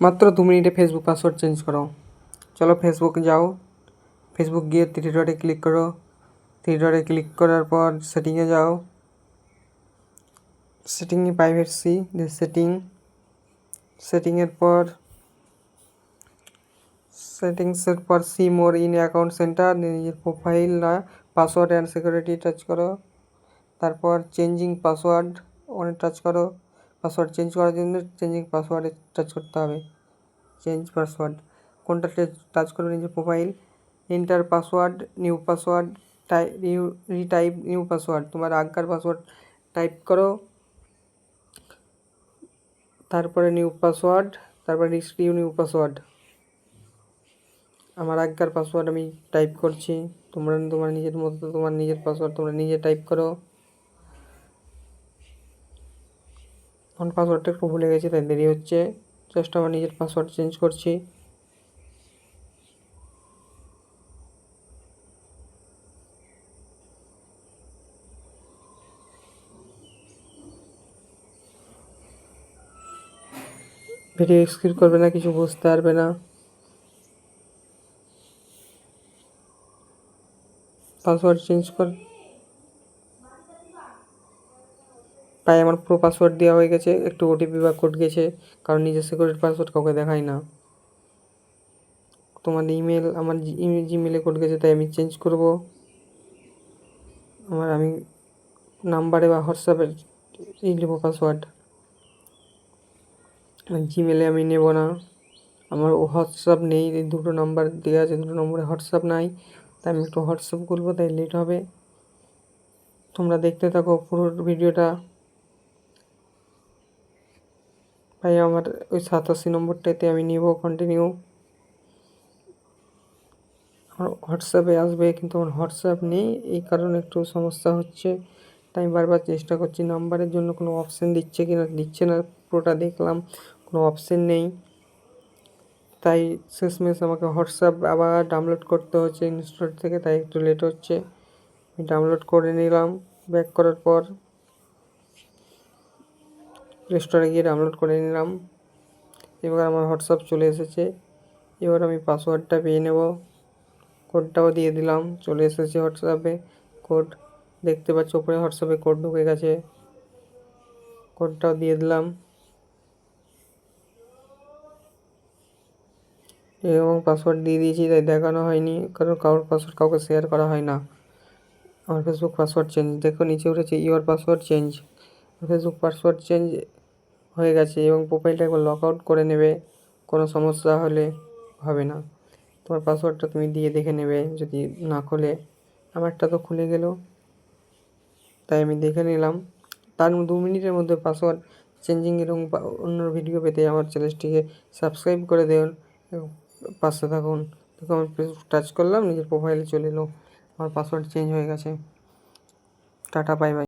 মাত্র দু মিনিটে ফেসবুক পাসওয়ার্ড চেঞ্জ করো চলো ফেসবুক যাও ফেসবুক গিয়ে থ্রি ডটে ক্লিক করো থ্রি ডটে ক্লিক করার পর সেটিংয়ে যাও সেটিংয়ে প্রাইভেসি সেটিং সেটিংয়ের পর সেটিংসের পর see more in account centre নিজের প্রোফাইল না পাসওয়ার্ড অ্যান্ড সিকিউরিটি টাচ করো তারপর চেঞ্জিং পাসওয়ার্ড ওখানে টাচ করো পাসওয়ার্ড চেঞ্জ করার জন্য চেঞ্জিং পাসওয়ার্ডে টাচ করতে হবে। চেঞ্জ পাসওয়ার্ড কোনটা টাচ করবে নিজের profile enter password new password type new retype new password তোমার আগকার পাসওয়ার্ড টাইপ করো। তারপরে নিউ পাসওয়ার্ড তারপরে রিস্কিউ নিউ পাসওয়ার্ড আমার আগকার পাসওয়ার্ড আমি টাইপ করছি। তোমরা তোমার নিজের মতো তোমার নিজের পাসওয়ার্ড তোমরা নিজে টাইপ করো। আমার পাসওয়ার্ডটা একটু ভুলে গেছি, তাই দেরি হচ্ছে। জাস্ট আমার নিজের পাসওয়ার্ড চেঞ্জ করছি। ভিডিও স্ক্রিন করবে না, কিছু বুঝতে পারবে না। পাসওয়ার্ড চেঞ্জ কর তাই আমার পুরো পাসওয়ার্ড দেওয়া হয়ে গেছে, একটু ওটিপি বা কোড গেছে, কারণ নিজের সিকিউরিটি পাসওয়ার্ড কাউকে দেখাই না। তোমার ইমেল আমার জিমেলে কোড গেছে, তাই আমি চেঞ্জ করব। আমার আমি নাম্বারে বা হোয়াটসঅ্যাপে নেব পাসওয়ার্ড জিমেলে আমি নেব না। আমার হোয়াটসঅ্যাপ নেই, এই দুটো নাম্বার দেওয়া আছে, দুটো নম্বরে হোয়াটসঅ্যাপ নাই। তাই আমি একটু হোয়াটসঅ্যাপ করব তাই লেট হবে। তোমরা দেখতে থাকো পুরো ভিডিওটা তাই আমার ওই সাতাশি নম্বরটাতে আমি নিব কন্টিনিউ আমার হোয়াটসঅ্যাপে আসবে কিন্তু আমার হোয়াটসঅ্যাপ নেই, এই কারণে একটু সমস্যা হচ্ছে। তাই আমি বারবার চেষ্টা করছি, নাম্বারের জন্য কোনো অপশান দিচ্ছে কি না দিচ্ছে না, পুরোটা দেখলাম, কোনো অপশান নেই। তাই শেষমেশ আমাকে হোয়াটসঅ্যাপ আবার ডাউনলোড করতে হচ্ছে ইনস্টল থেকে, তাই একটু লেট হচ্ছে। আমি ডাউনলোড করে নিলাম ব্যাক করার পর। প্লে স্টোরে গিয়ে ডাউনলোড করে নিলাম। এবার আমার হোয়াটসঅ্যাপ চলে এসেছে। এবার আমি পাসওয়ার্ডটা পেয়ে নেব। কোডটাও দিয়ে দিলাম। চলে এসেছে হোয়াটসঅ্যাপে কোড দেখতে পাচ্ছ ওপরে হোয়াটসঅ্যাপে কোড ঢুকে গেছে। কোডটাও দিয়ে দিলাম। এবং পাসওয়ার্ড দিয়ে দিয়েছি, তাই দেখানো হয়নি। কারণ কারোর পাসওয়ার্ড কাউকে শেয়ার করা হয় না। আমার ফেসবুক পাসওয়ার্ড চেঞ্জ দেখো, নিচে উঠেছে your password change Facebook password change হয়ে গেছে এবং প্রোফাইলটা একবার লক আউট করে নেবে, কোনো সমস্যা হলে হবে না। তোমার পাসওয়ার্ডটা তুমি দিয়ে দেখে নেবে যদি না খোলে। আমারটা তো খুলে গেল। তাই আমি দেখে নিলাম। তার দু মিনিটের মধ্যে পাসওয়ার্ড চেঞ্জিং এবং অন্য ভিডিও পেতে আমার চ্যানেলটিকে সাবস্ক্রাইব করে দেন পাশে থাকুন। দেখো আমি টাচ করলাম, নিজের প্রোফাইলে চলে এলো। আমার পাসওয়ার্ড চেঞ্জ হয়ে গেছে। Tata bye bye